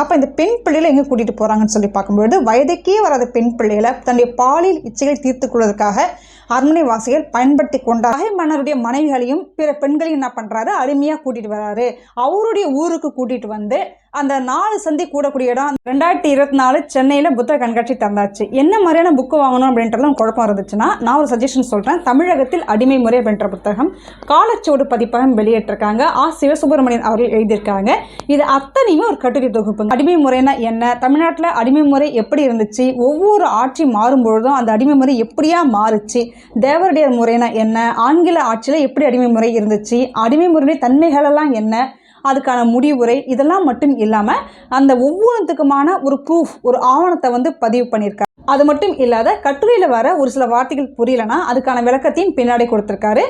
அப்போ இந்த பெண் பிள்ளைகளை எங்கே கூட்டிகிட்டு போகிறாங்கன்னு சொல்லி பார்க்கும்பொழுது வயதுக்கே வராத பெண் பிள்ளைகளை தன்னுடைய பாலியல் இச்சைகள் தீர்த்து கொள்வதற்காக அரண்மனை வாசிகள் பயன்படுத்தி கொண்டார். அகை மன்னருடைய மனைவிகளையும் பிற பெண்களையும் என்ன பண்ணுறாரு அருமையாக கூட்டிகிட்டு வராரு. அவருடைய ஊருக்கு கூட்டிகிட்டு வந்து அந்த நாலு சந்தி கூடக்கூடிய இடம் ரெண்டாயிரத்தி இருபத்தி நாலு சென்னையில் புத்தக கண்காட்சி தந்தாச்சு என்ன மாதிரியான புக்கு வாங்கணும் அப்படின்றதுலாம் குழப்பம் இருந்துச்சுன்னா நான் ஒரு சஜஷன் சொல்கிறேன் தமிழகத்தில் அடிமை முறை அப்படின்ற புத்தகம் காலச்சோடு பதிப்பகம் வெளியிட்டிருக்காங்க. ஆ. சிவசுப்பிரமணியன் அவர்கள் எழுதியிருக்காங்க. இது அத்தனையுமே ஒரு கட்டுரை தொகுப்பு. அடிமை முறைனா என்ன? தமிழ்நாட்டில் அடிமை முறை எப்படி இருந்துச்சு? ஒவ்வொரு ஆட்சி மாறும்பொழுதும் அந்த அடிமை முறை எப்படியா மாறுச்சு? தேவரடியார் முறைனா என்ன? ஆங்கில ஆட்சியில் எப்படி அடிமை முறை இருந்துச்சு? அடிமை முறையுடைய தன்மைகளெல்லாம் என்ன? அதுக்கான முடிவுரை இதெல்லாம் மட்டும் இல்லாமல் அந்த ஒவ்வொன்றுத்துக்குமான ஒரு ப்ரூஃப் ஒரு ஆவணத்தை வந்து பதிவு பண்ணியிருக்காங்க அது மட்டும் இல்லாத கட்டுரையில் வர ஒரு சில வார்த்தைகள் புரியலனா அதுக்கான விளக்கத்தையும் பின்னாடி கொடுத்துருக்காரு.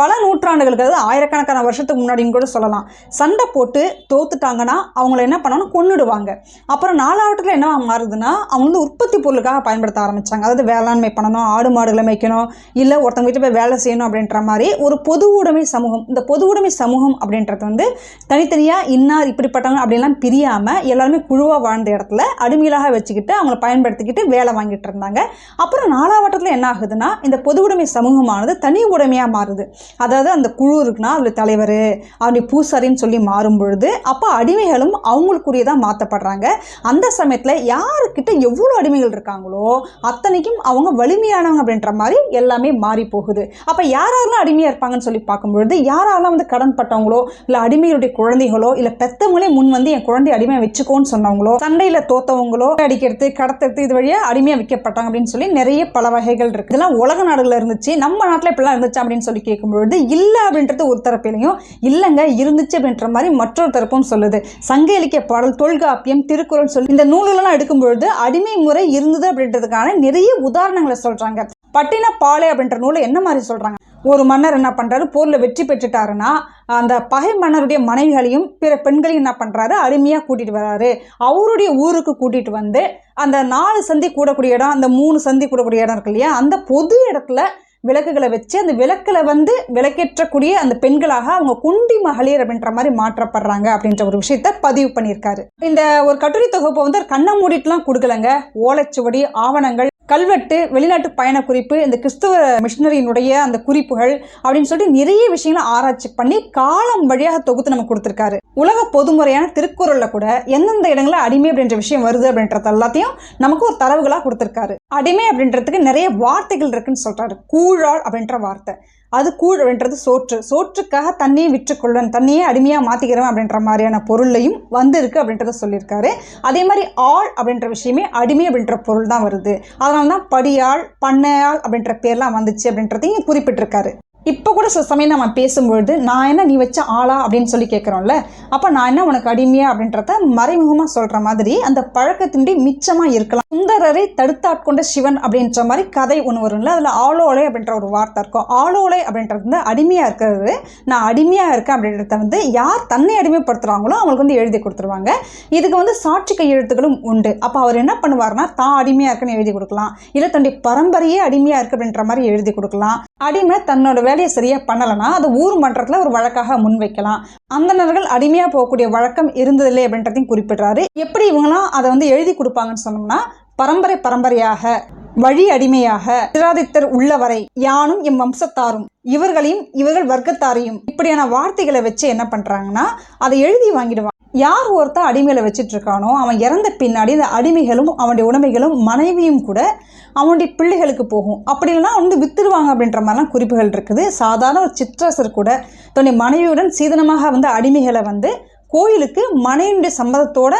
பல நூற்றாண்டுகளுக்கு அதாவது ஆயிரக்கணக்கான வருஷத்துக்கு முன்னாடின்னு கூட சொல்லலாம். சண்டை போட்டு தோத்துட்டாங்கன்னா அவங்கள என்ன பண்ணணும் கொன்னுடுவாங்க. அப்புறம் நாலாவட்டத்தில் என்ன மாறுதுன்னா அவங்க வந்து உற்பத்தி பொருளுக்காக பயன்படுத்த ஆரம்பித்தாங்க அதாவது வேளாண்மை பண்ணணும் ஆடு மாடுகளை மேய்க்கணும் இல்லை ஒருத்தவங்க வீட்டில் போய் வேலை செய்யணும் அப்படின்ற மாதிரி ஒரு பொது உடைமை சமூகம். இந்த பொது உடைமை சமூகம் அப்படின்றது வந்து தனித்தனியாக இன்னார் இப்படிப்பட்டவங்க அப்படின்லாம் பிரியாமல் எல்லாருமே குழுவாக வாழ்ந்த இடத்துல அடிமையிலாக வச்சுக்கிட்டு அவங்கள பயன்படுத்திக்கிட்டு வேலை வாங்கிட்டு இருந்தாங்க அப்புறம் நாலாவட்டத்தில் என்ன ஆகுதுன்னா இந்த பொது உடைமை சமூகமானது தனி உடைமையாக மாறுது. அதாவது அந்த குழு இருக்குன்னா அதில் தலைவர் அவருடைய பூசாரின்னு சொல்லி மாறும் பொழுது அப்போ அடிமைகளும் அவங்களுக்குரியதாக மாற்றப்படுறாங்க அந்த சமயத்தில் யாருக்கிட்ட எவ்வளோ அடிமைகள் இருக்காங்களோ அத்தனைக்கும் அவங்க வலிமையானவங்க அப்படின்ற மாதிரி எல்லாமே மாறி போகுது. அப்போ யாரெல்லாம் அடிமையாக இருப்பாங்கன்னு சொல்லி பார்க்கும்பொழுது யாரெல்லாம் வந்து கடன் பட்டவங்களோ இல்லை அடிமைகளுடைய குழந்தைகளோ இல்லை பெத்தவங்களே முன் வந்து என் குழந்தை அடிமையாக வச்சுக்கோன்னு சொன்னவங்களோ சண்டையில் தோத்தவங்களோ அடிக்கிறது கடத்துறது இது வழியாக அடிமையாக விற்கப்பட்டாங்க அப்படின்னு சொல்லி நிறைய பல வகைகள் இருக்குது இதெல்லாம் உலக நாடுகளில் இருந்துச்சு. நம்ம நாட்டில் இப்படிலாம் இருந்துச்சு அப்படின்னு சொல்லி கேட்கும்பொழுது இல்லை அப்படின்றது ஒரு தரப்பிலையும் இல்லைங்க இருந்துச்சு அப்படின்ற மாதிரி மற்றொரு தரப்பும் சொல்லுது. சங்க இலக்கிய பாடல் தொல்காப்பியம் திருக்குறள் சொல்லி இந்த நூல்களெல்லாம் எடுக்கும்பொழுது அடிமை முறை இருந்தது அப்படின்றதுக்கான நிறைய உதாரணங்களை சொல்கிறாங்க பட்டின பாலை அப்படின்ற நூலை என்ன மாதிரி சொல்கிறாங்க ஒரு மன்னர் என்ன பண்ணுறாரு போரில் வெற்றி பெற்றுட்டாருன்னா அந்த பகை மன்னருடைய மனைவிகளையும் பிற பெண்களையும் என்ன பண்ணுறாரு அருமையாக கூட்டிகிட்டு வராரு. அவருடைய ஊருக்கு கூட்டிகிட்டு வந்து அந்த நாலு சந்தி கூடக்கூடிய இடம் அந்த மூணு சந்தி கூடக்கூடிய இடம் இருக்கு இல்லையா? அந்த பொது இடத்துல விளக்குகளை வச்சு அந்த விளக்கில் வந்து விளக்கேற்றக்கூடிய அந்த பெண்களாக அவங்க குண்டி மகளிர் அப்படின்ற மாதிரி மாற்றப்படுறாங்க அப்படின்ற ஒரு விஷயத்த பதிவு பண்ணியிருக்காரு. இந்த ஒரு கட்டுரை தொகுப்பை வந்து கண்ணை மூடிட்டுலாம் கொடுக்கலங்க. ஓலைச்சுவடி ஆவணங்கள் கல்வெட்டு வெளிநாட்டு பயண குறிப்பு இந்த கிறிஸ்துவ மிஷினரியினுடைய அந்த குறிப்புகள் அப்படின்னு சொல்லிட்டு நிறைய விஷயங்களை ஆராய்ச்சி பண்ணி காலம் வழியாக தொகுத்து நமக்கு கொடுத்துருக்காரு. உலக பொதுமுறையான திருக்குறளில் கூட எந்தெந்த இடங்களில் அடிமை அப்படின்ற விஷயம் வருது அப்படின்றது எல்லாத்தையும் நமக்கு ஒரு தரவுகளாக கொடுத்துருக்காரு. அடிமை அப்படின்றதுக்கு நிறைய வார்த்தைகள் இருக்குன்னு சொல்கிறாரு கூழாள் அப்படின்ற வார்த்தை. அது கூழ் அப்படின்றது சோற்று. சோற்றுக்காக தண்ணியை விற்றுக்கொள்ளன் தண்ணியே அடிமையாக மாற்றிக்கிறவன் அப்படின்ற மாதிரியான பொருளையும் வந்திருக்கு அப்படின்றத சொல்லியிருக்காரு. அதே மாதிரி ஆள் அப்படின்ற விஷயமே அடிமை அப்படின்ற பொருள் தான் வருது. அதனால தான் படியாள் பண்ணையாள் அப்படின்ற பேர்லாம் வந்துச்சு அப்படின்றதையும் குறிப்பிட்டிருக்காரு. இப்போ கூட சில சமயம் நம்ம பேசும்பொழுது நான் என்ன நீ வச்ச ஆளா? அப்படின்னு சொல்லி கேட்குறோம்ல அப்போ நான் என்ன உனக்கு அடிமையா அப்படின்றத மறைமுகமாக சொல்கிற மாதிரி அந்த பழக்கத்தினுடைய மிச்சமாக இருக்கலாம். சுந்தரரை தடுத்தாட்கொண்ட சிவன் அப்படின்ற மாதிரி கதை ஒன்று வரும்ல அதில் ஆளோலை அப்படின்ற ஒரு வார்த்தை இருக்கும். ஆளோலை அப்படின்றது வந்து அடிமையாக இருக்கிறது. நான் அடிமையாக இருக்கேன் அப்படின்றத வந்து யார் தன்னை அடிமைப்படுத்துகிறாங்களோ அவங்களுக்கு வந்து எழுதி கொடுத்துருவாங்க. இதுக்கு வந்து சாட்சி கையெழுத்துகளும் உண்டு. அப்போ அவர் என்ன பண்ணுவார்னா தான் அடிமையாக இருக்குன்னு எழுதி கொடுக்கலாம். இல்லை தன்னுடைய பரம்பரையே அடிமையாக இருக்கு அப்படின்ற மாதிரி எழுதி கொடுக்கலாம். அடிமை தன்னோட வேலையை சரியாக பண்ணலைன்னா அது ஊர் மன்றத்தில் ஒரு வழக்காக முன்வைக்கலாம் அந்தணர்கள் அடிமையாக போகக்கூடிய வழக்கம் இருந்ததில்லை அப்படின்றதையும் குறிப்பிடுறாரு. எப்படி இவங்களாம் அதை வந்து எழுதி கொடுப்பாங்கன்னு சொன்னோம்னா பரம்பரை பரம்பரையாக வழி அடிமையாக சிராதித்தர் உள்ளவரை யானும் எம் வம்சத்தாரும் இவர்களையும் இவர்கள் வர்க்கத்தாரையும் இப்படியான வார்த்தைகளை வச்சு என்ன பண்ணுறாங்கன்னா அதை எழுதி வாங்கிடுவாங்க. யார் ஒருத்த அடிமையில் வச்சிட்டு இருக்கானோ அவன் இறந்த பின்னாடி இந்த அடிமைகளும் அவனுடைய உடைமைகளும் மனைவியும் கூட அவனுடைய பிள்ளைகளுக்கு போகும். அப்படி இல்லைன்னா வந்து வித்துருவாங்க அப்படின்ற மாதிரிலாம் குறிப்புகள் இருக்குது. சாதாரண ஒரு சிற்றரசர் கூட தன்னுடைய மனைவியுடன் சீதனமாக வந்து அடிமைகளை வந்து கோயிலுக்கு மனைவியுடைய சம்மதத்தோட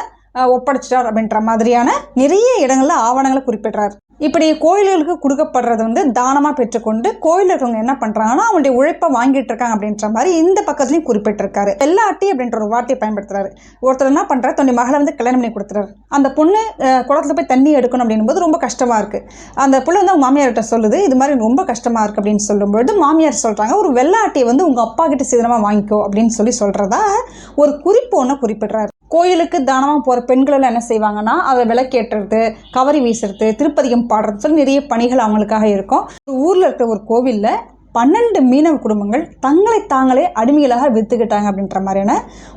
ஒப்படைச்சிட்டார் அப்படின்ற மாதிரியான நிறைய இடங்களில் ஆவணங்களை குறிப்பிடுறார். இப்படி கோயில்களுக்கு கொடுக்கப்படுறது வந்து தானமாக பெற்றுக்கொண்டு கோயில் இருக்கவங்க என்ன பண்ணுறாங்கன்னா அவங்களுடைய உழைப்பை வாங்கிட்டு இருக்காங்க அப்படின்ற மாதிரி இந்த பக்கத்துலையும் குறிப்பிட்டிருக்காரு. வெள்ளாட்டி அப்படின்ற ஒரு வார்த்தையை பயன்படுத்துறாரு. ஒருத்தர் என்ன பண்ணுறாரு தன்னுடைய மகளை வந்து கல்யாணம் பண்ணி கொடுத்துறாரு. அந்த பொண்ணு குளத்தில் குளத்துல போய் தண்ணி எடுக்கணும் அப்படின்னும்போது ரொம்ப கஷ்டமாக இருக்குது அந்த பிள்ளை வந்து அவங்க மாமியார்கிட்ட சொல்லுது இது மாதிரி ரொம்ப கஷ்டமாக இருக்குது அப்படின்னு சொல்லும்பொழுது மாமியார் சொல்கிறாங்க ஒரு வெள்ளாட்டியை வந்து உங்கள் அப்பா கிட்ட சீதனமாக வாங்கிக்கோ அப்படின்னு சொல்லி சொல்கிறதா ஒரு குறிப்பு ஒன்று குறிப்பிடுறாரு. கோயிலுக்கு தானமாக போகிற பெண்கள் எல்லாம் என்ன செய்வாங்கன்னா அதை விளக்கேற்றுறது கவரி வீசுறது திருப்பதிகம் பாடுறது சொல்லி நிறைய பணிகள் அவங்களுக்காக இருக்கும். ஊரில் இருக்கிற ஒரு கோவிலில் பன்னெண்டு மீனவ குடும்பங்கள் தங்களை தாங்களே அடிமைகளாக வித்துக்கிட்டாங்க அப்படின்ற மாதிரியான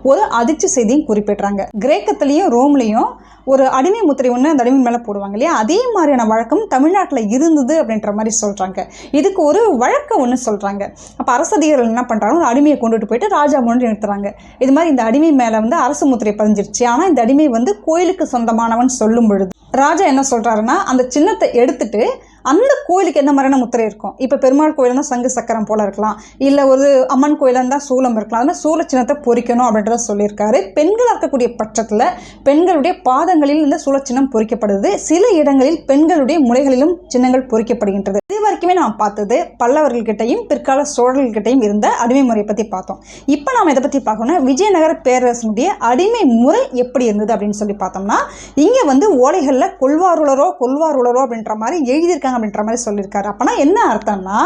ஒரு அதிர்ச்சி செய்தியும் குறிப்பிடுறாங்க. கிரேக்கத்திலையும் ரோம்லையும் ஒரு அடிமை முத்திரை ஒன்று அந்த அடிமை மேலே போடுவாங்க இல்லையா? அதே மாதிரியான வழக்கம் தமிழ்நாட்டில் இருந்தது அப்படின்ற மாதிரி சொல்கிறாங்க இதுக்கு ஒரு வழக்கம் ஒன்று சொல்கிறாங்க அப்போ அரசதிகாரிகள் என்ன பண்ணுறாங்க ஒரு அடிமையை கொண்டுட்டு போயிட்டு ராஜா முன்னு நிறுத்துறாங்க. இது மாதிரி இந்த அடிமை மேலே வந்து அரசு முத்திரை பதிஞ்சிருச்சு. ஆனால் இந்த அடிமை வந்து கோயிலுக்கு சொந்தமானவன் சொல்லும் பொழுது ராஜா என்ன சொல்கிறாருன்னா அந்த சின்னத்தை எடுத்துட்டு அந்த கோயிலுக்கு என்ன மாதிரியான முத்திரை இருக்கும்? இப்போ பெருமாள் கோயில் தான் சங்கு சக்கரம் போல இருக்கலாம். இல்லை ஒரு அம்மன் கோயிலாக இருந்தால் சூலம் இருக்கலாம். அது மாதிரி சின்னத்தை பொறிக்கணும் அப்படின்றத சொல்லியிருக்காரு. பெண்களாக இருக்கக்கூடிய பட்சத்தில் பெண்களுடைய பாதங்களில் இந்த சூழச்சின்னம் பொறிக்கப்படுது. சில இடங்களில் பெண்களுடைய முலைகளிலும் சின்னங்கள் பொறிக்கப்படுகின்றது. இது வரைக்குமே நாம் பார்த்தது பல்லவர்கள்கிட்டையும் பிற்கால சோழர்கள்கிட்டையும் இருந்த அடிமை முறையை பற்றி பார்த்தோம். இப்போ நாம் இதை பற்றி பார்க்கணும்னா விஜயநகர பேரரசனுடைய அடிமை முறை எப்படி இருந்தது அப்படின்னு சொல்லி பார்த்தோம்னா இங்கே வந்து ஓலைகளில் கொள்வாருளரோ கொள்வாருளரோ அப்படின்ற மாதிரி எழுதியிருக்காங்க. அப்படின்ற மாதிரி சொல்லியிருக்காரு. அப்போனா என்ன அர்த்தம்னா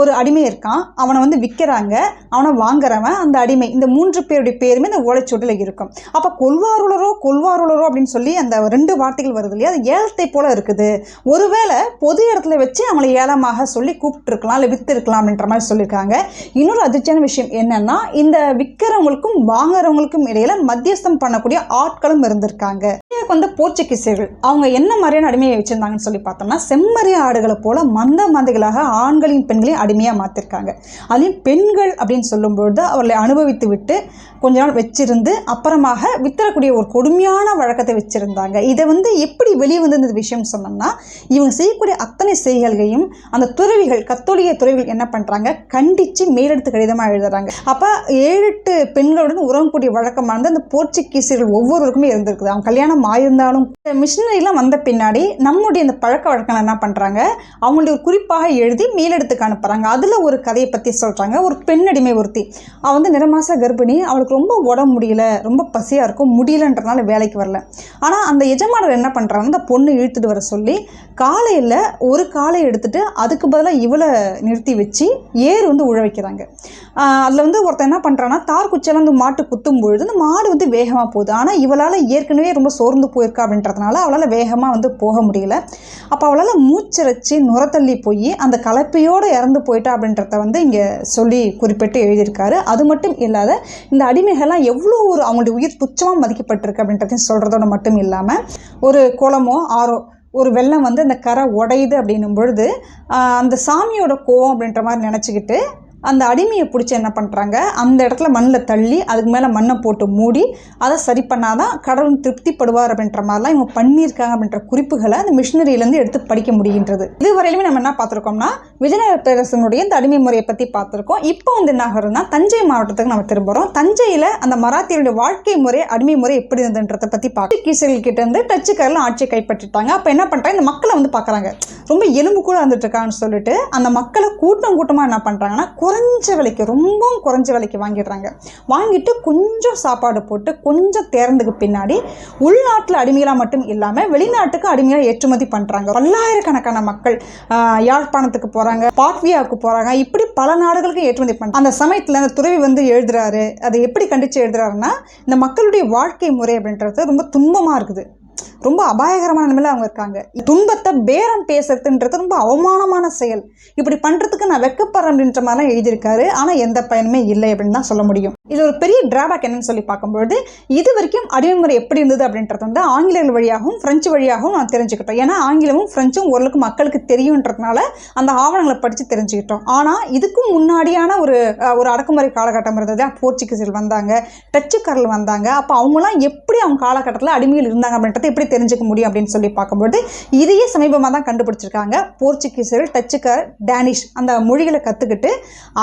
ஒரு அடிமை இருக்கான் அவனை வந்து விற்கிறாங்க அவனை வாங்குறவன் அந்த அடிமை. இந்த மூன்று பேருடைய பேருமே இந்த ஓலைச்சூட்டில் இருக்கும். அப்போ கொள்வாருளரோ கொள்வாருளரோ அப்படின்னு சொல்லி அந்த ரெண்டு வார்த்தைகள் வருது இல்லையா? அது ஏலத்தை போல இருக்குது. ஒருவேளை பொது இடத்துல வச்சு அவங்களை ஏலமாக சொல்லி கூப்பிட்டுருக்கலாம் இல்லை விற்றுருக்கலாம் அப்படின்ற மாதிரி சொல்லியிருக்காங்க. இன்னொரு அதிர்ச்சியான விஷயம் என்னன்னா இந்த விற்கிறவங்களுக்கும் வாங்குறவங்களுக்கும் இடையில மத்தியஸ்தம் பண்ணக்கூடிய ஆட்களும் இருந்திருக்காங்க. வந்து போர்ச்சுகீசியர்கள் அவங்க என்ன மாதிரியான அடிமையை வச்சிருந்தாங்கன்னு சொல்லி பார்த்தோம்னா செம்மறி ஆடுகளை போல மந்த மந்தைகளாக ஆண்களையும் பெண்களையும் அடிமையாக மாற்றிருக்காங்க அதுலேயும் பெண்கள் அப்படின்னு சொல்லும்பொழுது அவர்களை அனுபவித்து விட்டு கொஞ்ச நாள் வச்சிருந்து அப்புறமாக வித்தரக்கூடிய ஒரு கொடுமையான வழக்கத்தை வச்சுருந்தாங்க. இதை வந்து எப்படி வெளியே வந்து இந்த விஷயம் சொன்னோம்னா இவங்க செய்யக்கூடிய அத்தனை செய்கைகளையும் அந்த துறவிகள் கத்தோலிக்க துறவிகள் என்ன பண்ணுறாங்க கண்டித்து மேலெடுத்து கடிதமாக எழுதுறாங்க. அப்போ ஏழு எட்டு பெண்களுடன் உறவக்கூடிய வழக்கமானது அந்த போர்ச்சுகீசியர்கள் ஒவ்வொருவருக்குமே இருந்திருக்குது. அவங்க கல்யாணம் ஆயிருந்தாலும் மிஷினரிலாம் வந்த பின்னாடி நம்முடைய இந்த பழக்க வழக்கங்கள் என்ன பண்ணுறாங்க அவங்களுடைய ஒரு குறிப்பாக எழுதி மேலெடுத்துக்கு அனுப்புகிறாங்க அதில் ஒரு கதையை பற்றி சொல்கிறாங்க ஒரு பெண்ணடிமை ஒருத்தி. அவள் வந்து நிறமாச கர்ப்பிணி. அவளுக்கு ரொம்ப உடம்பு முடியல. ரொம்ப பசியாக இருக்கும். முடியலன்றனால வேலைக்கு வரல. ஆனால் அந்த எஜமானர் என்ன பண்ணுறாங்க அந்த பொண்ணு இழுத்துட்டு வர சொல்லி காலையில் ஒரு காலை எடுத்துகிட்டு அதுக்கு பதிலாக இவளை நிறுத்தி வச்சு ஏர் வந்து உழ வைக்கிறாங்க. அதில் வந்து ஒருத்தன் என்ன பண்ணுறான்னா தார் குச்சியெல்லாம் வந்து மாட்டு குத்தும் பொழுது அந்த மாடு வந்து வேகமாக போகுது. ஆனால் இவளால் ஏற்கனவே ரொம்ப சோர்ந்து போயிருக்கா அப்படின்றதுனால அவளால் வேகமாக வந்து போக முடியல. அப்போ அவளால் வச்சு நுரத்தள்ளி போய் அந்த கலப்பையோடு இறந்து போயிட்டா அப்படின்றத வந்து இங்கே சொல்லி குறிப்பிட்டு எழுதியிருக்காரு. அது மட்டும் இல்லாத இந்த அடிமைகள்லாம் எவ்வளோ ஒரு அவங்களுடைய உயிர் துச்சமாக மதிக்கப்பட்டிருக்கு அப்படின்றதையும் சொல்கிறதோட மட்டும் இல்லாமல் ஒரு குளமோ ஆறோ ஒரு வெள்ளம் வந்து அந்த கரை உடையுது அப்படின்னும் பொழுது அந்த சாமியோட கோவம் அப்படின்ற மாதிரி நினச்சிக்கிட்டு அந்த அடிமையை பிடிச்சி என்ன பண்ணுறாங்க அந்த இடத்துல மண்ணில் தள்ளி அதுக்கு மேலே மண்ணை போட்டு மூடி அதை சரி பண்ணாதான் கடவுள் திருப்திப்படுவார் அப்படின்ற மாதிரிலாம் இவங்க பண்ணியிருக்காங்க அப்படின்ற குறிப்புகளை அந்த மிஷினரியிலேருந்து எடுத்து படிக்க முடிகின்றது. இதுவரையிலுமே நம்ம என்ன பார்த்துருக்கோம்னா விஜயநகர பேரரசனுடைய இந்த அடிமை முறையை பற்றி பார்த்துருக்கோம். இப்போ வந்து என்ன ஆகுறதுனா தஞ்சை மாவட்டத்துக்கு நம்ம திரும்புகிறோம் தஞ்சையில் அந்த மராத்தியருடைய வாழ்க்கை முறை அடிமை முறை எப்படி இருந்ததுன்றதை பற்றி பார்த்து கீசர்கள் கிட்டேருந்து இருந்து ஆட்சியை கைப்பற்றிட்டாங்க. அப்போ என்ன பண்ணுறாங்க இந்த மக்களை வந்து பார்க்குறாங்க. ரொம்ப எலும்பு கூட இருந்துட்டு இருக்கான்னு சொல்லிட்டு அந்த மக்களை கூட்டம் கூட்டமாக என்ன பண்ணுறாங்கன்னா குறைஞ்ச விலைக்கு ரொம்பவும் குறைஞ்ச விலைக்கு வாங்கிடுறாங்க. வாங்கிட்டு கொஞ்சம் சாப்பாடு போட்டு கொஞ்சம் தேர்ந்ததுக்கு பின்னாடி உள்நாட்டில் அடிமைகளாக மட்டும் இல்லாமல் வெளிநாட்டுக்கு அடிமையாக ஏற்றுமதி பண்ணுறாங்க பல்லாயிரக்கணக்கான மக்கள் யாழ்ப்பாணத்துக்கு போகிறாங்க பாட்வியாவுக்கு போகிறாங்க இப்படி பல நாடுகளுக்கு ஏற்றுமதி பண்ணுறாங்க அந்த சமயத்தில் அந்த துறவி வந்து எழுதுறாரு. அதை எப்படி கண்டித்து எழுதுறாருன்னா இந்த மக்களுடைய வாழ்க்கை முறை அப்படின்றது ரொம்ப துன்பமாக இருக்குது. ரொம்ப அபாயகரமான நிலைமையில அவங்க இருக்காங்க. துன்பத்தை பேரம் பேசுறதுன்றது ரொம்ப அவமானமான செயல். இப்படி பண்ணுறதுக்கு நான் வெக்கப்படுறேன் அப்படின்ற மாதிரிலாம் எழுதியிருக்காரு. ஆனால் எந்த பயனுமே இல்லை அப்படின்னு தான் சொல்ல முடியும். இது ஒரு பெரிய டிராபேக் என்னன்னு சொல்லி பார்க்கும்பொழுது இது வரைக்கும் அடிமைமுறை எப்படி இருந்தது அப்படின்றது வந்து ஆங்கிலேயர்கள் வழியாகவும் ஃப்ரெஞ்சு வழியாகவும் நான் தெரிஞ்சுக்கிட்டோம். ஏன்னா ஆங்கிலமும் ஃப்ரெஞ்சும் ஓரளவுக்கு மக்களுக்கு தெரியுன்றதுனால அந்த ஆவணங்களை படித்து தெரிஞ்சுக்கிட்டோம். ஆனால் இதுக்கும் முன்னாடியான ஒரு ஒரு அடக்குமுறை காலகட்டம் இருந்தது. போர்ச்சுகீசியர்கள் வந்தாங்க டச்சுக்காரர்கள் வந்தாங்க. அப்போ அவங்களாம் எப்படி அவங்க காலகட்டத்தில் அடிமையில் இருந்தாங்க அப்படின்றத எப்படி தெரிஞ்சுக்க முடியும் அப்படின்னு சொல்லி பார்க்கும்போது இதையே சமீபமாக தான் கண்டுபிடிச்சிருக்காங்க. போர்ச்சுகீசியர்கள் டச்சுக்கார் டேனிஷ் அந்த மொழிகளை கற்றுக்கிட்டு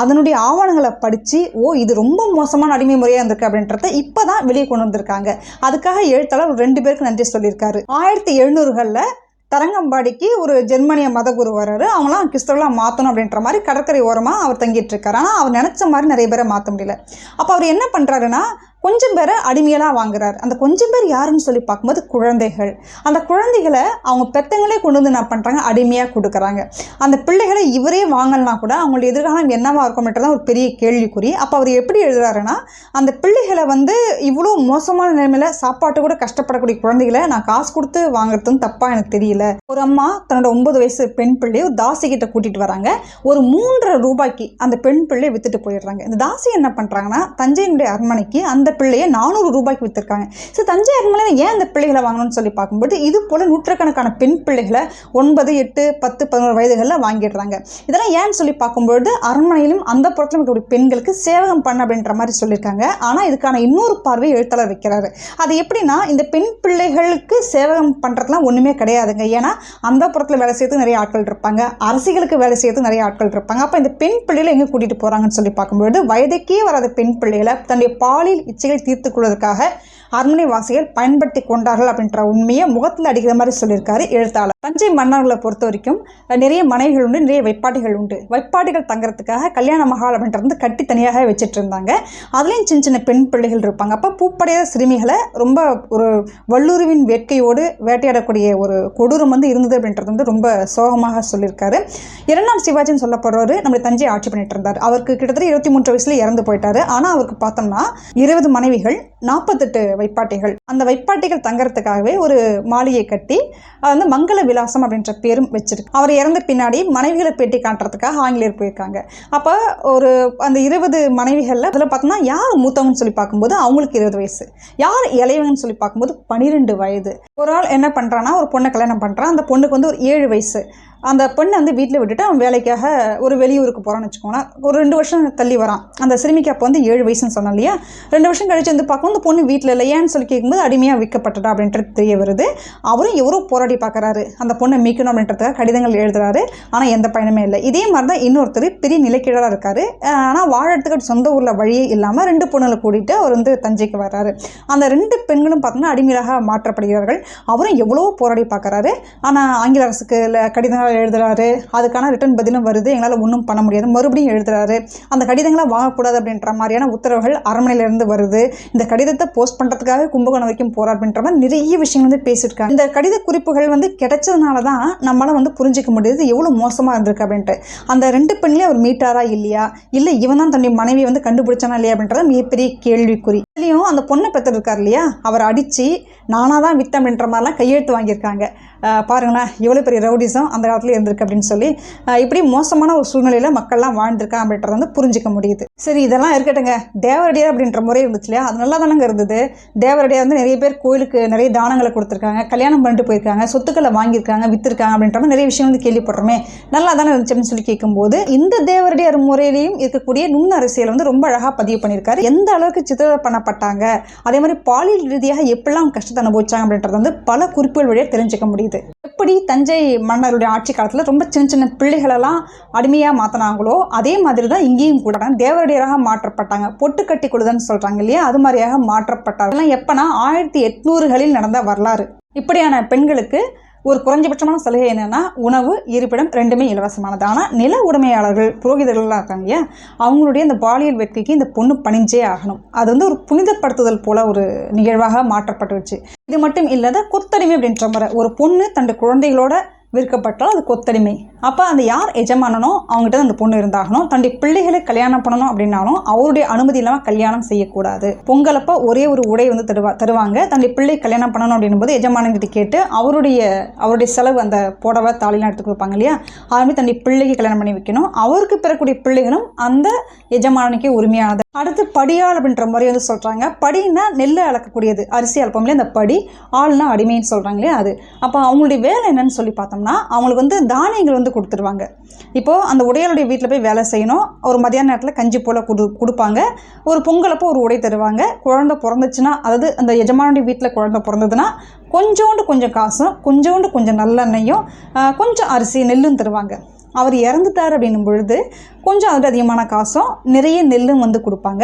அதனுடைய ஆவணங்களை படித்து ஓ இது ரொம்ப மோசமான அடிமை முறையாக இருந்திருக்கு அப்படின்றத இப்போ தான் வெளியே கொண்டு வந்திருக்காங்க. அதுக்காக எழுத்தாளர் ரெண்டு பேருக்கு நன்றி சொல்லியிருக்காரு. ஆயிரத்தி எழுநூறுகளில் தரங்கம்பாடிக்கு ஒரு ஜெர்மனிய மதகுரு வர்றாரு. அவங்களாம் கிறிஸ்தவர்களாக மாற்றணும் அப்படின்ற மாதிரி கடற்கரை ஓரமாக அவர் தங்கிட்டு இருக்காரு. ஆனால் அவர் நினச்ச மாதிரி நிறைய பேரை மாற்ற முடியல. அப்போ அவர் என்ன பண்ணுறாருன்னா கொஞ்சம் பேரை அடிமையெல்லாம் வாங்குறாரு. அந்த கொஞ்சம் பேர் யாருன்னு சொல்லி பார்க்கும்போது குழந்தைகள். அந்த குழந்தைகளை அவங்க பெத்தங்களே கொண்டு வந்து என்ன பண்ணுறாங்க அடிமையாக கொடுக்குறாங்க. அந்த பிள்ளைகளை இவரே வாங்கலனா கூட அவங்களுடைய எதிர்காலம் என்னவாக இருக்கும்ன்றது ஒரு பெரிய கேள்விக்குறி. அப்போ அவர் எப்படி எழுதுறாருன்னா அந்த பிள்ளைகளை வந்து இவ்வளோ மோசமான நிலைமையில் சாப்பாட்டு கூட கஷ்டப்படக்கூடிய குழந்தைகளை நான் காசு கொடுத்து வாங்குறதுன்னு தப்பாக எனக்கு தெரியல. ஒரு அம்மா தன்னோட ஒன்பது வயசு பெண் பிள்ளையை ஒரு தாசி கிட்ட வராங்க. ஒரு மூன்றரை ரூபாய்க்கு அந்த பெண் பிள்ளையை வித்துட்டு போயிடுறாங்க. இந்த தாசி என்ன பண்ணுறாங்கன்னா தஞ்சையினுடைய அரண்மனைக்கு அந்த பிள்ளையை நானூறு ரூபாய்க்கு வித்திருக்காங்க. ஸோ தஞ்சை அரண்மனையில் ஏன் அந்த பிள்ளைகளை வாங்கணும்னு சொல்லி பார்க்கும்போது இது போல நூற்றுக்கணக்கான பெண் பிள்ளைகளை ஒன்பது எட்டு பத்து பதினோரு வயதுகளில் வாங்கிடுறாங்க. இதெல்லாம் ஏன்னு சொல்லி பார்க்கும்பொழுது அரண்மனையிலும் அந்த புறத்திலும் இருக்கக்கூடிய பெண்களுக்கு சேவகம் பண்ண அப்படின்ற மாதிரி சொல்லியிருக்காங்க. ஆனால் இதுக்கான இன்னொரு பார்வை எழுத்தாளர் வைக்கிறாரு. அது எப்படின்னா இந்த பெண் பிள்ளைகளுக்கு சேவகம் பண்ணுறதுலாம் ஒன்றுமே கிடையாதுங்க. ஏன்னா அந்த புறத்தில் வேலை செய்யறதுக்கு நிறைய ஆட்கள் இருப்பாங்க. அரசிகளுக்கு வேலை செய்யறதுக்கு நிறைய ஆட்கள் இருப்பாங்க. அப்போ இந்த பெண் பிள்ளைகளை எங்கே கூட்டிகிட்டு போகிறாங்கன்னு சொல்லி பார்க்கும்பொழுது வயதுக்கே வராத பெண் பிள்ளைகளை தன்னுடைய பாலியல் இச்சைகள் தீர்த்து கொள்வதற்காக அரண்மனை வாசிகள் பயன்படுத்தி கொண்டார்கள் அப்படின்ற உண்மையை முகத்தில் அடிக்கிற மாதிரி சொல்லியிருக்காரு எழுத்தாளர். தஞ்சை மன்னர்களை பொறுத்த வரைக்கும் நிறைய மனைவிகள் உண்டு நிறைய வைப்பாட்டிகள் உண்டு. வைப்பாட்டிகள் தங்குறதுக்காக கல்யாண மகால் அப்படின்றது வந்து கட்டி தனியாக வச்சுட்டு இருந்தாங்க. அதுலேயும் சின்ன சின்ன பெண் பிள்ளைகள் இருப்பாங்க. அப்போ பூப்படையாத சிறுமிகளை ரொம்ப ஒரு வல்லுருவின் வேட்கையோடு வேட்டையாடக்கூடிய ஒரு கொடூரம் வந்து இருந்தது அப்படின்றது வந்து ரொம்ப சோகமாக சொல்லியிருக்காரு. இரண்டாம் சிவாஜின்னு சொல்லப்படுறவர் நம்ம தஞ்சை ஆட்சி பண்ணிட்டு இருந்தார். அவருக்கு கிட்டத்தட்ட இருபத்தி மூன்று வயசுல இறந்து போயிட்டாரு. ஆனால் அவருக்கு பார்த்தோம்னா இருபது மனைவிகள் நாற்பத்தெட்டு வைப்பாட்டிகள். அந்த வைப்பாட்டிகள் தங்கறதுக்காகவே ஒரு மாளிகை கட்டி அது வந்து மங்கள விலாசம் அப்படின்ற பேரும் வச்சிருக்கு. அவர் இறந்த பின்னாடி மனைவிகளை பேட்டி காட்டுறதுக்காக ஆங்கிலேயர் போயிருக்காங்க. அப்போ ஒரு அந்த இருபது மனைவிகளில் அதில் பார்த்தோம்னா யார் மூத்தவங்கன்னு சொல்லி பார்க்கும்போது அவங்களுக்கு இருபது வயசு. யார் இளையவங்கன்னு சொல்லி பார்க்கும்போது பன்னிரெண்டு வயது. ஒரு ஆள் என்ன பண்ணுறான்னா ஒரு பொண்ணை கல்யாணம் பண்ணுறான் அந்த பொண்ணுக்கு வந்து ஒரு ஏழு வயசு. அந்த பெண்ணை வந்து வீட்டில் விட்டுட்டு அவன் வேலைக்காக ஒரு வெளியூருக்கு போகிறான்னு வச்சுக்கோங்களேன் ஒரு ரெண்டு வருஷம் தள்ளி வரான். அந்த சிறுமிக்கு அப்போ வந்து ஏழு வயசுன்னு சொன்னேன் இல்லையா? ரெண்டு வருஷம் கழிச்சு வந்து பார்க்கும் அந்த பொண்ணு வீட்டில் இல்லை. ஏன்னு சொல்லி கேட்கும்போது அடிமையாக விற்கப்பட்டதா அப்படின்றது தெரிய வருது. அவரும் எவரோ போராடி பார்க்குறாரு. அந்த பொண்ணை மீட்கணும் அப்படின்றதுக்காக கடிதங்கள் எழுதுறாரு. ஆனால் எந்த பயனுமே இல்லை. இதே மாதிரி தான் இன்னொருத்தர் பெரிய நிலைக்கீழாக இருக்காரு. ஆனால் வாழறதுக்கு சொந்த ஊரில் வழியே இல்லாமல் ரெண்டு பொண்ணுங்களை கூட்டிகிட்டு அவர் வந்து தஞ்சைக்கு வர்றாரு. அந்த ரெண்டு பெண்களும் பார்த்தோன்னா அடிமையாக மாற்றப்படுகிறார்கள். அவரும் எவ்வளோ போராடி பார்க்குறாரு. ஆனால் ஆங்கில அரசுக்கு இல்லை கடிதங்கள் எழுதுறாரு. அதுக்கான ரிட்டன் பதிலும் வருது. எங்களால் ஒன்றும் பண்ண முடியாது. மறுபடியும் எழுதுறாரு. அந்த கடிதங்களை வாங்கக்கூடாது அப்படின்ற மாதிரியான உத்தரவுகள் அரண்மனையிலேருந்து வருது. இந்த கடிதத்தை போஸ்ட் பண்ணுறதுக்காக கும்பகோணம் வரைக்கும் போகிறார் அப்படின்ற மாதிரி நிறைய விஷயங்கள் வந்து பேசியிருக்காங்க. இந்த கடித குறிப்புகள் வந்து கிடைச்சதுனால தான் நம்மளால் வந்து புரிஞ்சிக்க முடியுது. எவ்வளோ மோசமாக இருந்திருக்கு அப்படின்ட்டு. அந்த ரெண்டு பெண்ணிலே அவர் மீட்டாரா இல்லையா? இல்லை இவன் தான் தன்னுடைய மனைவியை வந்து கண்டுபிடிச்சானா இல்லையா அப்படின்றது மிகப்பெரிய கேள்விக்குறி. இதுலேயும் அந்த பொண்ணை பெற்று இருக்கார் இல்லையா? அவர் அடித்து நானாக தான் வித்தம் அப்படின்ற மாதிரிலாம் கையெழுத்து வாங்கியிருக்காங்க. பாருங்களேன் எவ்வளோ பெரிய ரவுடிசம் அந்த காலத்தில் இருந்திருக்கு அப்படின்னு சொல்லி இப்படி மோசமான ஒரு சூழ்நிலையில் மக்கள்லாம் வாழ்ந்திருக்காங்க அப்படின்றத வந்து புரிஞ்சிக்க முடியுது. சரி இதெல்லாம் இருக்கட்டுங்க. தேவரடியார் அப்படின்ற முறை இருந்துச்சு இல்லையா? அது நல்லா தானங்க இருந்தது. தேவரடியார் வந்து நிறைய பேர் கோயிலுக்கு நிறைய தானங்களை கொடுத்துருக்காங்க கல்யாணம் பண்ணிட்டு போயிருக்காங்க சொத்துக்களை வாங்கியிருக்காங்க விற்றுருக்காங்க அப்படின்ற மாதிரி நிறைய விஷயம் வந்து கேள்விப்படுறோமே. நல்லா தானே இருந்துச்சு அப்படின்னு சொல்லி கேட்கும்போது இந்த தேவரடியார் முறையிலையும் இருக்கக்கூடிய நுண் அரசியல் வந்து ரொம்ப அழகாக பதிவு பண்ணியிருக்காரு. எந்த அளவுக்கு சித்திர பண்ணப்பட்டாங்க? அதே மாதிரி பாலியல் ரீதியாக எப்படிலாம் கஷ்டத்தை அனுபவிச்சாங்க அப்படின்றது வந்து பல குறிப்புகள் வழியாக தெரிஞ்சுக்க முடியுது. எப்படி தஞ்சை மன்னருடைய ஆட்சி காலத்தில் ரொம்ப சின்ன சின்ன பிள்ளைகளெல்லாம் அடிமையாக மாற்றினாங்களோ அதே மாதிரி தான் இங்கேயும் கூட தேவரடியராக மாற்றப்பட்டாங்க. பொட்டு கட்டி கொடுதன்னு சொல்கிறாங்க இல்லையா? அது மாதிரியாக மாற்றப்பட்டார். எப்போனா ஆயிரத்தி எட்நூறுகளில் நடந்த வரலாறு. இப்படியான பெண்களுக்கு ஒரு குறைஞ்சபட்சமான சலுகை என்னென்னா உணவு இருப்பிடம் ரெண்டுமே இலவசமானது. ஆனால் நில உடைமையாளர்கள் புரோகிதர்கள்லாம் இருக்காங்க இல்லையா? அவங்களுடைய இந்த பாலியல் வெட்கைக்கு இந்த பொண்ணு பணிஞ்சே ஆகணும். அது வந்து ஒரு புனிதப்படுத்துதல் போல ஒரு நிகழ்வாக மாற்றப்பட்டுருச்சு. இது மட்டும் இல்லாத கொத்தடிமை அப்படின்ற முறை ஒரு பொண்ணு தன் குழந்தைகளோட விற்கப்பட்டால் அது கொத்தடிமை. அப்போ அந்த யார் எஜமானனோ அவங்ககிட்ட அந்த பொண்ணு இருந்தாகணும். தன்னுடைய பிள்ளைகளை கல்யாணம் பண்ணணும் அப்படின்னாலும் அவருடைய அனுமதி இல்லாமல் கல்யாணம் செய்யக்கூடாது. பொங்கலப்போ ஒரே ஒரு உடை வந்து தருவா தருவாங்க. தன்னுடைய பிள்ளை கல்யாணம் பண்ணணும் அப்படின்னும் எஜமானங்கிட்ட கேட்டு அவருடைய அவருடைய செலவு அந்த புடவை தாலிலாம் எடுத்து கொடுப்பாங்க இல்லையா? அதுமாதிரி தன்னுடைய பிள்ளைக்கு கல்யாணம் பண்ணி வைக்கணும். அவருக்கு பிறக்கூடிய பிள்ளைகளும் அந்த எஜமானனுக்கே உரிமையானது அடுத்து படியாள் அப்படின்ற முறை வந்து சொல்கிறாங்க படின்னா நெல் அளக்கக்கூடியது. அரிசி அளப்போம்ல இந்த அந்த படி ஆள்னா அடிமைன்னு சொல்கிறாங்க இல்லையா அது. அப்போ அவங்களுடைய வேலை என்னன்னு சொல்லி பார்த்தோம்னா அவங்களுக்கு வந்து தானியங்கள் வந்து கொடுத்துருவாங்க. இப்போது அந்த உடையாளுடைய வீட்டில் போய் வேலை செய்யணும். ஒரு மதியான நேரத்தில் கஞ்சி போல் கொடு கொடுப்பாங்க. ஒரு பொங்கலப்போ ஒரு உடை தருவாங்க. குழந்தை பிறந்துச்சுன்னா அதாவது அந்த எஜமானுடைய வீட்டில் குழந்தை பிறந்ததுன்னா கொஞ்சோண்டு கொஞ்சம் காசும் கொஞ்சோண்டு கொஞ்சம் நல்லெண்ணெயும் கொஞ்சம் அரிசி நெல்லும் தருவாங்க. அவர் இறந்துட்டார் அப்படின்னும் பொழுது கொஞ்சம் அதில் அதிகமான காசும் நிறைய நெல்லும் வந்து கொடுப்பாங்க.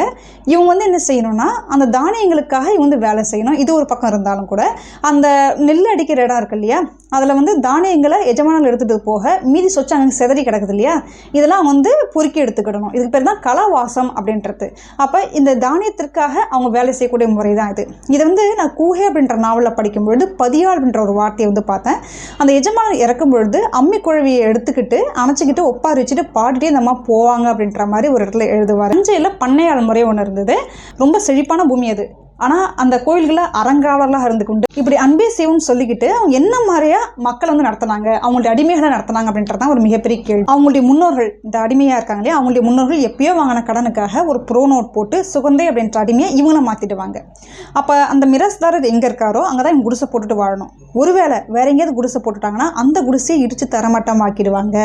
இவங்க வந்து என்ன செய்யணும்னா அந்த தானியங்களுக்காக இவங்க வந்து வேலை செய்யணும். இது ஒரு பக்கம் இருந்தாலும் கூட அந்த நெல் அடிக்கிற இடம் இருக்கு இல்லையா அதில் வந்து தானியங்களை எஜமானர்கள் எடுத்துகிட்டு போக மீதி சொச்சு அங்கே சிதறி கிடக்குது இல்லையா இதெல்லாம் வந்து பொறுக்கி எடுத்துக்கிடணும். இதுக்கு பேர் தான் கலாவாசம் அப்படின்றது. அப்போ இந்த தானியத்திற்காக அவங்க வேலை செய்யக்கூடிய முறை தான் இது. இதை வந்து நான் கூஹே அப்படின்ற நாவலில் படிக்கும்பொழுது பதியாள் அப்படின்ற ஒரு வார்த்தையை வந்து பார்த்தேன். அந்த எஜமானர் இறக்கும் பொழுது அம்மி குழவியை எடுத்துக்கிட்டு அணைச்சிக்கிட்டு ஒப்பாரி வச்சுட்டு பாடிட்டே இந்த அம்மா போவாங்க அப்படின்ற மாதிரி ஒரு இடத்துல எழுதுவார். தஞ்சையில் பண்ணையாள முறை ஒன்று இருந்தது. ரொம்ப செழிப்பான பூமி அது. ஆனால் அந்த கோயில்களில் அறங்காவலர்களாக இருந்து கொண்டு இப்படி அன்பே செய்வோம்னு சொல்லிக்கிட்டு அவங்க என்ன மாதிரியா மக்களை வந்து நடத்தினாங்க? அவங்களுடைய அடிமைகளை நடத்தினாங்க அப்படின்றது தான் ஒரு மிகப்பெரிய கேள்வி. அவங்களுடைய முன்னோர்கள் இந்த அடிமையாக இருக்காங்க இல்லையா? அவங்களுடைய முன்னோர்கள் எப்பயோ வாங்கின கடனுக்காக ஒரு ப்ரோ நோட் போட்டு சுகந்தை அப்படின்ற அடிமையை இவங்களை மாற்றிடுவாங்க அப்போ அந்த மிரஸ்தாரர் எங்கே இருக்காரோ அங்கே தான் இவங்க குடிசை போட்டுட்டு வாழணும். ஒருவேளை வேற எங்கேயாவது குடிசை போட்டுட்டாங்கன்னா அந்த குடிசையை இடித்து தரமட்டமாக்கிடுவாங்க.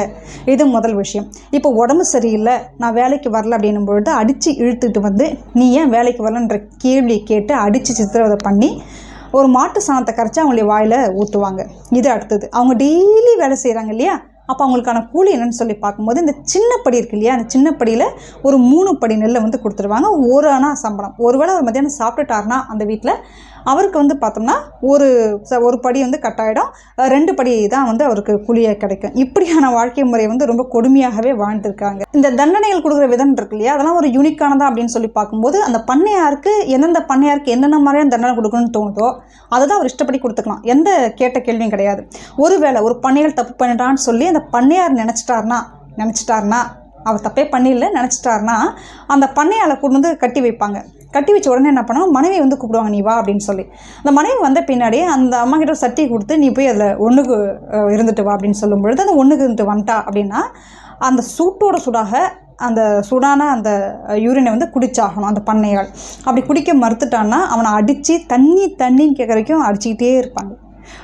இது முதல் விஷயம். இப்போ உடம்பு சரியில்லை நான் வேலைக்கு வரல அப்படின்னும் பொழுது அடித்து இழுத்துட்டு வந்து நீ ஏன் வேலைக்கு வரலன்ற கேள்வியை கேட்டு அடித்து சித்திரவதை பண்ணி ஒரு மாட்டு சாணத்தை கரைச்சி அவங்களுடைய வாயில் ஊற்றுவாங்க இது அடுத்தது. அவங்க டெய்லி வேலை செய்கிறாங்க இல்லையா? அப்போ அவங்களுக்கான கூலி என்னென்னு சொல்லி பார்க்கும்போது இந்த சின்ன படி இருக்கு இல்லையா? அந்த சின்ன படியில் ஒரு மூணு படி நெல்லை வந்து கொடுத்துருவாங்க. ஒரு அணா சம்பளம். ஒருவேளை ஒரு மத்தியானம் சாப்பிட்டுட்டாருனா அந்த வீட்டில் அவருக்கு வந்து பார்த்தோம்னா ஒரு ச- ஒரு படி வந்து கட்டாயிடும். ரெண்டு படி தான் வந்து அவருக்கு கூலியாக கிடைக்கும். இப்படியான வாழ்க்கை முறை வந்து ரொம்ப கொடுமையாகவே வாழ்ந்திருக்காங்க. இந்த தண்டனைகள் கொடுக்குற விதம் இருக்கு இல்லையா? அதெல்லாம் ஒரு யூனிக்கானதா அப்படின்னு சொல்லி பார்க்கும்போது அந்த பண்ணையாருக்கு எந்தெந்த பண்ணையாருக்கு என்னென்ன மாதிரியான தண்டனை கொடுக்கணும்னு தோணுதோ அதை தான் அவர் இஷ்டப்படி கொடுத்துக்கலாம். எந்த கேட்ட கேள்வியும் கிடையாது. ஒருவேளை ஒரு பண்ணைகள் தப்பு பண்ணிட்டான்னு சொல்லி அந்த பண்ணையார் நினச்சிட்டாருனா நினச்சிட்டார்னா அவர் தப்பே பண்ணிடல நினச்சிட்டார்னா அந்த பண்ணையாளை கொண்டு வந்து கட்டி வைப்பாங்க. கட்டி வச்ச உடனே என்ன பண்ணுவோம் மனைவி வந்து கூப்பிடுவாங்க நீ வா அப்படின்னு சொல்லி. அந்த மனைவி வந்த பின்னாடி அந்த அம்மா கிட்ட ஒரு சட்டி கொடுத்து நீ போய் அதில் ஒன்றுக்கு இருந்துட்டு வா அப்படின்னு சொல்லும் பொழுது அந்த ஒன்றுக்கு இருந்துட்டு வந்துட்டா அப்படின்னா அந்த சூட்டோட சூடாக அந்த சூடான அந்த யூரினை வந்து குடிச்சாகணும் அந்த பண்ணையால். அப்படி குடிக்க மறுத்துட்டான்னா அவனை அடித்து தண்ணி தண்ணின்னு கேட்குற வரைக்கும் அடிச்சுக்கிட்டே இருப்பாங்க.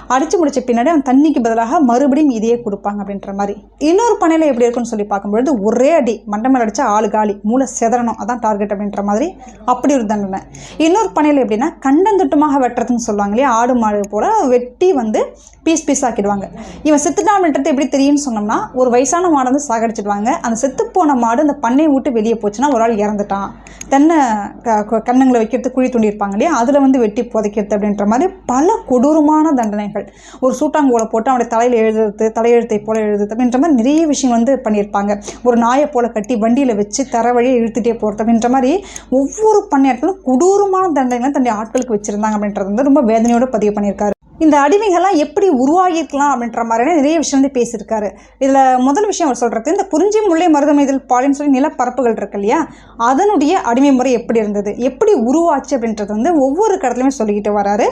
அடித்து முடிச்ச பின்னாடி அவன் தண்ணிக்கு பதிலாக மறுபடியும் இதையே கொடுப்பாங்க அப்படின்ற மாதிரி. இன்னொரு பனையில் எப்படி இருக்குன்னு சொல்லி பார்க்கும்பொழுது ஒரே அடி மண்டமல் அடித்த அடித்தா ஆளு காலி மூளை செதறணும் அதான் டார்கெட் அப்படின்ற மாதிரி அப்படி ஒரு தண்டனை. இன்னொரு பண்ணையில் எப்படின்னா கண்டந்துட்டுமாக வெட்டுறதுன்னு சொல்லுவாங்க இல்லையா ஆடு மாடு போல் வெட்டி வந்து பீஸ் பீஸ் ஆக்கிடுவாங்க. இவன் செத்துட்டான் எப்படி தெரியும்னு சொன்னோம்னா ஒரு வயசான மாடை வந்து சாகடிச்சிடுவாங்க. அந்த செத்துப்போன மாடு அந்த பண்ணையை விட்டு வெளியே போச்சுன்னா ஒரு ஆள் இறந்துட்டான். தென்னை க- வைக்கிறது குழி தோண்டியிருப்பாங்க இல்லையா அதில் வந்து வெட்டி புதைக்கிறது அப்படின்ற மாதிரி பல கொடூரமான தண்டனைகள். ஒரு சூட்டாங்கோலை போட்டு அவனுடைய தலையில் எழுதுறது தலையெழுத்தை போல எழுதுறது அப்படின்ற மாதிரி நிறைய விஷயம் வந்து பண்ணியிருப்பாங்க. ஒரு நாயை போல கட்டி வண்டியில் வச்சு தர வழியை இழுத்துட்டே போகிறது அப்படின்ற மாதிரி ஒவ்வொரு பண்ணையாட்களும் கொடூரமான தண்டனைகளை தன்னுடைய ஆட்களுக்கு வச்சுருந்தாங்க அப்படின்றது வந்து ரொம்ப வேதனையோட பதிவு பண்ணியிருக்காரு. இந்த அடிமைகள்லாம் எப்படி உருவாகியிருக்கலாம் அப்படின்ற மாதிரியான நிறைய விஷயம் வந்து பேசியிருக்காரு. இதில் முதல் விஷயம் அவர் சொல்கிறது இந்த குறிஞ்சி முல்லை மருதமைதல் பாலின்னு சொல்லி நிலப்பரப்புகள் இருக்கு இல்லையா? அதனுடைய அடிமை முறை எப்படி இருந்தது? எப்படி உருவாச்சு அப்படின்றது வந்து ஒவ்வொரு கடத்துலையுமே சொல்லிக்கிட்டு வராரு.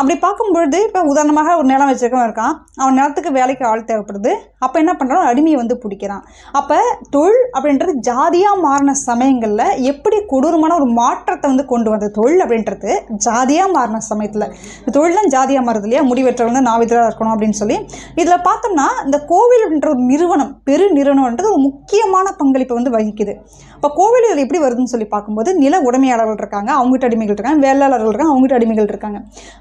அப்படி பார்க்கும்பொழுது இப்போ உதாரணமாக ஒரு நிலம் வச்சிருக்கவன் இருக்கான். அவன் நிலத்துக்கு வேலைக்கு ஆள் தேவைப்படுது. அப்போ என்ன பண்ணுறான் அடிமையை வந்து பிடிக்கிறான். அப்போ தொழில் அப்படின்றது ஜாதியாக மாறின சமயங்களில் எப்படி கொடூரமான ஒரு மாற்றத்தை வந்து கொண்டு வந்தது? தொழில் அப்படின்றது ஜாதியாக மாறின சமயத்தில். இந்த தொழில் தான் ஜாதியாக மாறுது. இல்லையா? முடிவெற்றவங்க வந்து நாவிதராக இருக்கணும் அப்படின்னு சொல்லி. இதில் பார்த்தோம்னா இந்த கோவில் என்ற ஒரு நிறுவனம் பெரு நிறுவனம்ன்றது ஒரு முக்கியமான பங்களிப்பை வந்து வகிக்குது. இப்போ கோவில் இதில் எப்படி வருதுன்னு சொல்லி பார்க்கும்போது நில உடைமையாளர்கள் இருக்காங்க அவங்ககிட்ட அடிமைகள் இருக்காங்க வேளாளர்கள் இருக்காங்க அவங்ககிட்ட அடிமைகள் இருக்காங்க.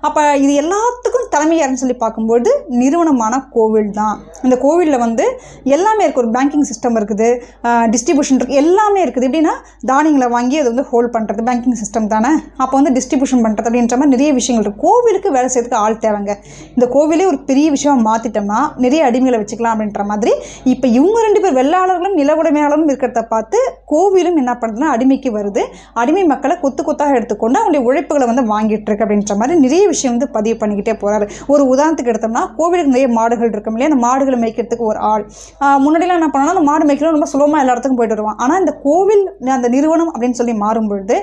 அப்போ இது எல்லாத்துக்கும் தலைமை யாருன்னு சொல்லி பார்க்கும்போது நிறுவனமான கோவில் தான். இந்த கோவிலில் வந்து எல்லாமே இருக்குது ஒரு பேங்கிங் சிஸ்டம் இருக்குது டிஸ்ட்ரிபியூஷன் இருக்குது எல்லாமே இருக்குது. எப்படின்னா தானியங்களை வாங்கி அதை வந்து ஹோல்ட் பண்ணுறது பேங்கிங் சிஸ்டம் தானே? அப்போ வந்து டிஸ்ட்ரிபியூஷன் பண்ணுறது அப்படின்ற மாதிரி நிறைய விஷயங்கள் இருக்குது கோவிலுக்கு வேலை செய்யறதுக்கு ஆள் தேவைங்க. இந்த கோவிலே ஒரு பெரிய விஷயமா மாற்றிட்டோம்னா நிறைய அடிமைகளை வச்சுக்கலாம் அப்படின்ற மாதிரி இப்போ இவங்க ரெண்டு பேர் வெள்ளாளர்களும் நிலவுடைமையாளரும் இருக்கிறத பார்த்து கோவிலும் என்ன பண்ணுறதுன்னா அடிமைக்கு வருது. அடிமை மக்களை கொத்து கொத்தாக எடுத்துக்கொண்டு அவங்களுடைய உழைப்புகளை வந்து வாங்கிட்டு இருக்கு அப்படின்ற மாதிரி நிறைய விஷயம் வந்து பதிவு பண்ணிக்கிட்டே போறாரு. ஒரு உதாரணத்துக்கு எடுத்தோம்னா கோவிலுக்கு நிறைய மாடுகள் இருக்கும் இல்லையா? அந்த மாடுகளை மேய்க்கிறதுக்கு ஒரு ஆள். முன்னாடிலாம் என்ன பண்ணோம்னா அந்த மாடு மேய்க்கலாம் ரொம்ப சுலபமாக எல்லா இடத்துக்கும் போயிட்டு வருவான். ஆனால் இந்த கோவில் அந்த நிறுவனம் அப்படின்னு சொல்லி மாறும் பொழுது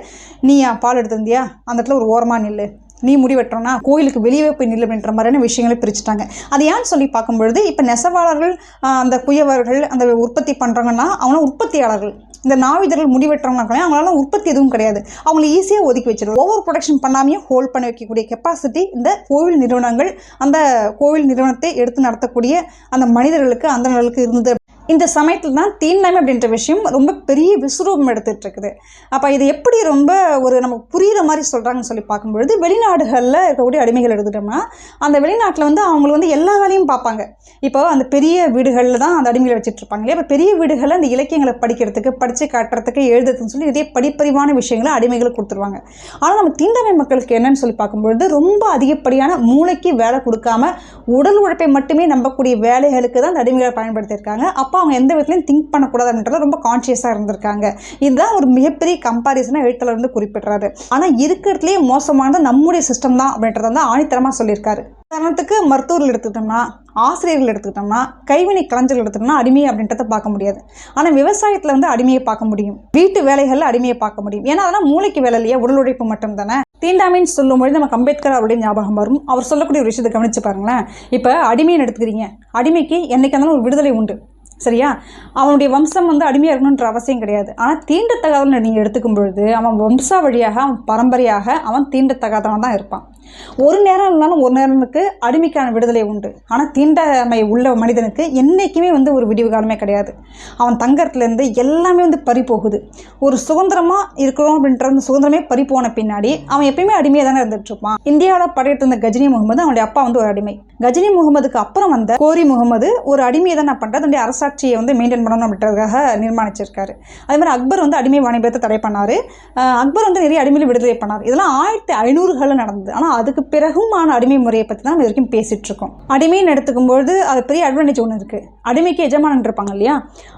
நீ பால் எடுத்திருந்தியா அந்த இடத்துல ஒரு ஓரமாக நில்லு. நீ முடி வெட்டுறோன்னா கோயிலுக்கு வெளியே போய் நில்லு அப்படின்ற மாதிரியான விஷயங்களை பிரிச்சுட்டாங்க. அது ஏன்னு சொல்லி பார்க்கும்பொழுது இப்போ நெசவாளர்கள் அந்த குயவர்கள் அந்த உற்பத்தி பண்ணுறாங்கன்னா அவங்க உற்பத்தியாளர்கள். இந்த நாவிதர்கள் முடி வெட்டுறவங்க அவங்களால உற்பத்தி எதுவும் கிடையாது. அவங்களை ஈஸியாக ஒதுக்கி வச்சிடும் ஓவர் ப்ரொடக்ஷன் பண்ணாமையும் ஹோல்ட் பண்ணி வைக்கக்கூடிய கெப்பாசிட்டி இந்த கோவில் நிறுவனங்கள் அந்த கோவில் நிறுவனத்தை எடுத்து நடத்தக்கூடிய அந்த மனிதர்களுக்கு அந்த நிலவுக்கு இருந்தது இந்த சமயத்தில் தான் தீண்டாமை அப்படின்ற விஷயம் ரொம்ப பெரிய விஸ்வரூபம் எடுத்துகிட்டு இருக்குது அப்போ இது எப்படி ரொம்ப ஒரு நமக்கு புரிகிற மாதிரி சொல்கிறாங்கன்னு சொல்லி பார்க்கும்பொழுது வெளிநாடுகளில் இருக்கக்கூடிய அடிமைகள் எடுத்துட்டோம்னா அந்த வெளிநாட்டில் வந்து அவங்களுக்கு வந்து எல்லா வேலையும் பார்ப்பாங்க. இப்போ அந்த பெரிய வீடுகளில் தான் அந்த அடிமைகளை வச்சுட்ருப்பாங்க இல்லையா? இப்போ பெரிய வீடுகளில் அந்த இலக்கியங்களை படிக்கிறதுக்கு படித்து காட்டுறதுக்கு எழுதுறதுன்னு சொல்லி இதே படிப்பறிவான விஷயங்களை அடிமைகளுக்கு கொடுத்துருவாங்க. ஆனால் நம்ம தீண்டாமை மக்களுக்கு என்னன்னு சொல்லி பார்க்கும்பொழுது ரொம்ப அதிகப்படியான மூளைக்கு வேலை கொடுக்காம உடல் உழைப்பை மட்டுமே நம்பக்கூடிய வேலைகளுக்கு தான் அந்த அடிமைகளை பயன்படுத்தியிருக்காங்க. அப்போ அப்போ அவங்க எந்த விதத்துலையும் திங்க் பண்ணக்கூடாது அப்படின்றத ரொம்ப கான்ஷியஸாக இருந்திருக்காங்க. இதுதான் ஒரு மிகப்பெரிய கம்பாரிசனாக எழுத்தாளர் வந்து குறிப்பிட்றாரு. ஆனால் இருக்கிறதுலேயே மோசமானது நம்முடைய சிஸ்டம் தான் அப்படின்றத வந்து ஆணித்தரமாக சொல்லியிருக்காரு. உதாரணத்துக்கு மருத்துவர்கள் எடுத்துக்கிட்டோம்னா ஆசிரியர்கள் எடுத்துக்கிட்டோம்னா கைவினை கலைஞர்கள் எடுத்துக்கிட்டோம்னா அடிமை அப்படின்றத பார்க்க முடியாது. ஆனால் விவசாயத்தில் வந்து அடிமையை பார்க்க முடியும். வீட்டு வேலைகளில் அடிமையை பார்க்க முடியும். ஏன்னா அதெல்லாம் மூளைக்கு வேலை இல்லையா? உடல் உழைப்பு மட்டும் தானே தீண்டாமைன்னு சொல்லும்பொழுது நமக்கு அம்பேத்கர் அவருடைய ஞாபகம் வரும். அவர் சொல்லக்கூடிய ஒரு விஷயத்தை கவனிச்சு பாருங்களேன். இப்போ அடிமைன்னு எடுத்துக்கிறீங்க. அடிமைக்கு என்னைக்கு இருந்தாலும் ஒரு விடுதலை உண்டு. சரியா? அவனுடைய வம்சம் வந்து அடிமையாக இருக்கணுன்ற அவசியம் கிடையாது. ஆனால் தீண்டத்தகாதவனை நீங்கள் எடுத்துக்கும் பொழுது அவன் வம்சா வழியாக அவன் பரம்பரையாக அவன் தீண்டத்தகாதவன் தான் இருப்பான். ஒரு நேரம் இல்லைனாலும் ஒரு நேரத்துக்கு அடிமைக்கான விடுதலை உண்டு. ஆனால் தீண்டாமை உள்ள மனிதனுக்கு என்றைக்குமே வந்து ஒரு விடிவு காலமே கிடையாது. அவன் தங்கறதுலேருந்து எல்லாமே வந்து பறி போகுது. ஒரு சுதந்திரமாக இருக்கிறோம் அப்படின்ற அந்த சுதந்திரமே பறி போன பின்னாடி அவன் எப்பயுமே அடிமையாக தானே இருந்துட்டு இருப்பான். இந்தியாவில் படையிட்டு இருந்த கஜினி முகமது அவனுடைய அப்பா வந்து ஒரு அடிமை. கஜினி முகமதுக்கு அப்புறம் வந்த கோரி முகமது ஒரு அடிமையை தான் நான் பண்ணுறது அதனுடைய அரசாட்சியை வந்து மெயின்டைன் பண்ணணும் அப்படின்றதுக்காக நிர்மாணிச்சிருக்காரு. அதே மாதிரி அக்பர் வந்து அடிமை வாணிபத்தை தடை பண்ணார். அக்பர் வந்து நிறைய அடிமையில் விடுதலை பண்ணார். இதெல்லாம் ஆயிரத்தி ஐநூறுகளில் நடந்தது. ஆனால் அதுக்கு பிறகுமான அடிமை முறையை பற்றி தான் நம்ம இது வரைக்கும் பேசிகிட்டு இருக்கோம் அடிமைன்னு எடுத்துக்கும்போது அது பெரிய அட்வான்டேஜ் ஒன்று இருக்குது அடிமைக்கு எஜமானன் இருப்பாங்க இல்லையா?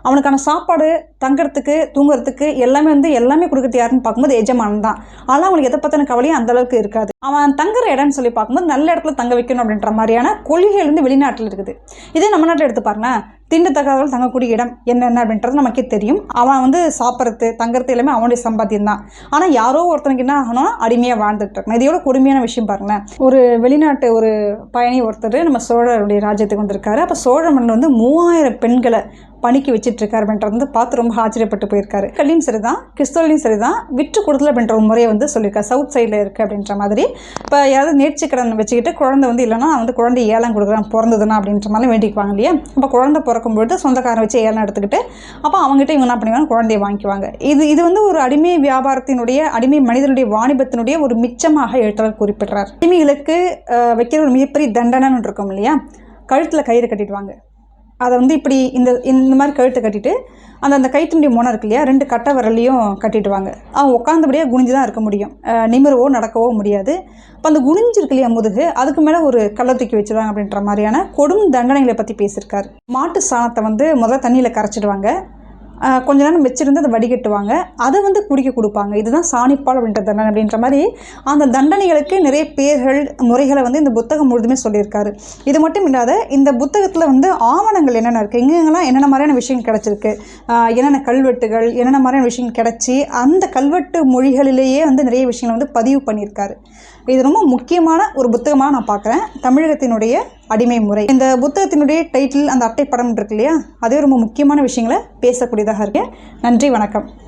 அவனுக்கான சாப்பாடு தங்குறதுக்கு தூங்குறதுக்கு எல்லாமே வந்து எல்லாமே கொடுக்குறது யாருன்னு பார்க்கும்போது எஜமானன் தான். ஆனால் அவனுக்கு எதை பற்றின கவலையும் அந்த அளவுக்கு இருக்காது. அவன் தங்குற இடம்னு சொல்லி பார்க்கும்போது நல்ல இடத்துல தங்க வைக்கணும் அப்படின்ற மாதிரியான கொள்கைகள் வந்து வெளிநாட்டில் இருக்குது. இதே நம்ம நாட்டில் எடுத்து பாருங்களேன். தீண்டத்தகாதவர்கள் தங்கக்கூடிய இடம் என்னென்ன அப்படின்றது நமக்கே தெரியும். அவன் வந்து சாப்பிட்றது தங்குறது எல்லாமே அவனுடைய சம்பாத்தியம் தான் ஆனால் யாரோ ஒருத்தனுக்கு என்ன ஆகணும் அடிமையாக வாழ்ந்துட்டு இருக்கணும். இதோட கொடுமையான விஷயம் பாருங்களேன். ஒரு வெளிநாட்டு ஒரு பயணி ஒருத்தர் நம்ம சோழருடைய ராஜ்யத்துக்கு வந்திருக்காரு. அப்போ சோழ மன்னன் வந்து மூவாயிரம் பெண்களை பணிக்கு வச்சுட்ருக்காரு இருக்காரு அப்படின்றது வந்து பார்த்து ரொம்ப ஆச்சரியப்பட்டு போயிருக்காரு. கல்லியும் சரி தான் கிறிஸ்தவலையும் சரி தான் விற்று கொடுத்தல் அப்படின்ற ஒரு முறையை வந்து சொல்லியிருக்காரு. சவுத் சைடில் இருக்குது அப்படின்ற மாதிரி. இப்போ யாராவது நேர்ச்சிக்கடன் வச்சுக்கிட்டு குழந்தை வந்து இல்லைன்னா வந்து குழந்தை ஏலம் கொடுக்குறான் பிறந்ததுன்னா அப்படின்ற மாதிரி வேண்டிக்குவாங்க இல்லையா? அப்போ குழந்தை பிறக்கும்பொழுது சொந்தக்காரன் வச்சு ஏலம் எடுத்துக்கிட்டு அப்போ அவங்ககிட்ட இவங்க என்ன பண்ணுவாங்க குழந்தைய வாங்கிக்குவாங்க. இது இது வந்து ஒரு அடிமை வியாபாரத்தினுடைய அடிமை மனிதனுடைய வாணிபத்தினுடைய ஒரு மிச்சமாக எழுத்தாளர் குறிப்பிடுறார். அடிமைகளுக்கு வைக்கிற ஒரு மிகப்பெரிய தண்டனைன்னு இருக்கும் இல்லையா? கழுத்தில் கயிறு கட்டிடுவாங்க. அதை வந்து இப்படி இந்த இந்த மாதிரி கழுத்தை கட்டிட்டு அந்த அந்த கைத்துண்டி மோனம் இருக்கு இல்லையா ரெண்டு கட்டை விரலையும் கட்டிடுவாங்க. அவன் உட்காந்தபடியே குனிஞ்சு தான் இருக்க முடியும். நிமிரவோ நடக்கவோ முடியாது. இப்போ அந்த குனிஞ்சு இருக்கு இல்லையா முதுகு அதுக்கு மேலே ஒரு கல்லை தூக்கி வச்சிருவாங்க அப்படின்ற மாதிரியான கொடும் தண்டனைகளை பற்றி பேசியிருக்காரு. மாட்டு சாணத்தை வந்து முதல்ல தண்ணியில் கரைச்சிடுவாங்க. கொஞ்ச நேரம் வச்சுருந்து அதை வடிகட்டுவாங்க. அதை வந்து குடிக்க கொடுப்பாங்க. இதுதான் சாணிப்பால் அப்படின்ற தண்டனை அப்படின்ற மாதிரி அந்த தண்டனைகளுக்கு நிறைய பேர்கள் முறைகளை வந்து இந்த புத்தகம் முழுதுமே சொல்லியிருக்காரு. இது மட்டும் இல்லாத இந்த புத்தகத்தில் வந்து ஆவணங்கள் என்னென்ன இருக்குது எங்கெங்கெல்லாம் என்னென்ன மாதிரியான விஷயம் கிடச்சிருக்கு? என்னென்ன கல்வெட்டுகள் என்னென்ன மாதிரியான விஷயம் கிடச்சி அந்த கல்வெட்டு மொழிகளிலேயே வந்து நிறைய விஷயங்களை வந்து பதிவு பண்ணியிருக்காரு. இது ரொம்ப முக்கியமான ஒரு புத்தகமாக நான் பார்க்குறேன். தமிழகத்தினுடைய அடிமை முறை. இந்த புத்தகத்தினுடைய டைட்டில் அந்த அட்டை படம் இருக்கு இல்லையா? அதே ரொம்ப முக்கியமான விஷயங்களை பேசக்கூடியதாக இருக்கு. நன்றி வணக்கம்.